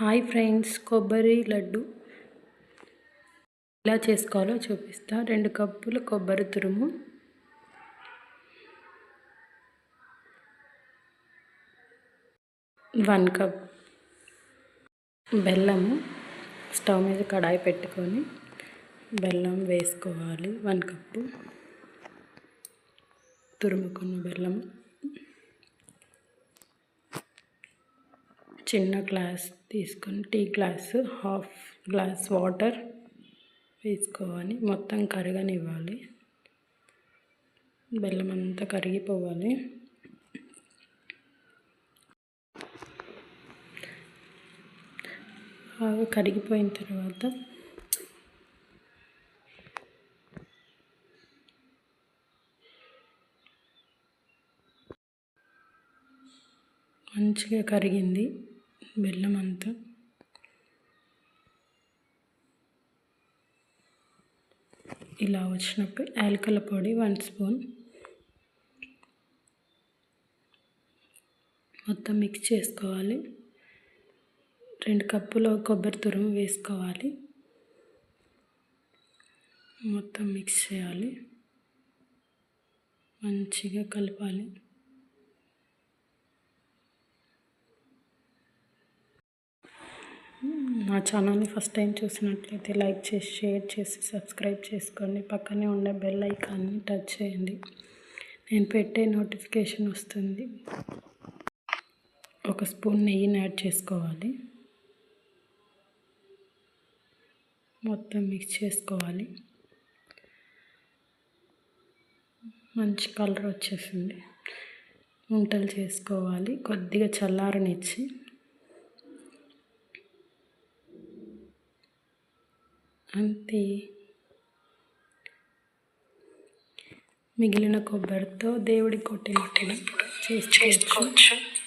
Hi friends కొబ్బరి లడ్డు ఎలా చేసుకోవాలో చూపిస్తా. రెండు కప్పులు కొబ్బరి తురుము. వన్ కప్ బెల్లము. స్టవ్ మీద కడాయి పెట్టుకొని బెల్లం వేసుకోవాలి. వన్ కప్పు తురుముకున్న బెల్లం చిన్న గ్లాస్ తీసుకొని tea glass half glass water వేసుకోవాలి. మొత్తం కరగనివ్వాలి. బెల్లం అంతా కరిగిపోవాలి. బాగా కరిగిపోయిన తర్వాత మంచిగా కరిగింది. బెల్లం అంతా ఇలా వచ్చినప్పుడు యాలకల పొడి వన్ స్పూన్. మొత్తం మిక్స్ చేసుకోవాలి. రెండు కప్పుల కొబ్బరి తురుము వేసుకోవాలి. మొత్తం మిక్స్ చేయాలి. మంచిగా కలపాలి. నా ఛానల్ని ఫస్ట్ టైం చూసినట్లయితే లైక్ చేసి షేర్ చేసి సబ్స్క్రైబ్ చేసుకోండి. పక్కనే ఉండే బెల్ ఐకాన్ని టచ్ చేయండి. నేను పెట్టే నోటిఫికేషన్ వస్తుంది. ఒక స్పూన్ నెయ్యిని యాడ్ చేసుకోవాలి. మొత్తం మిక్స్ చేసుకోవాలి. మంచి కలర్ వచ్చేసింది. వంటలు చేసుకోవాలి. కొద్దిగా చల్లారనిచ్చి అంతే. మిగిలిన కొబ్బరితో దేవుడి కొట్టినట్టుగా చేసుకోవచ్చు.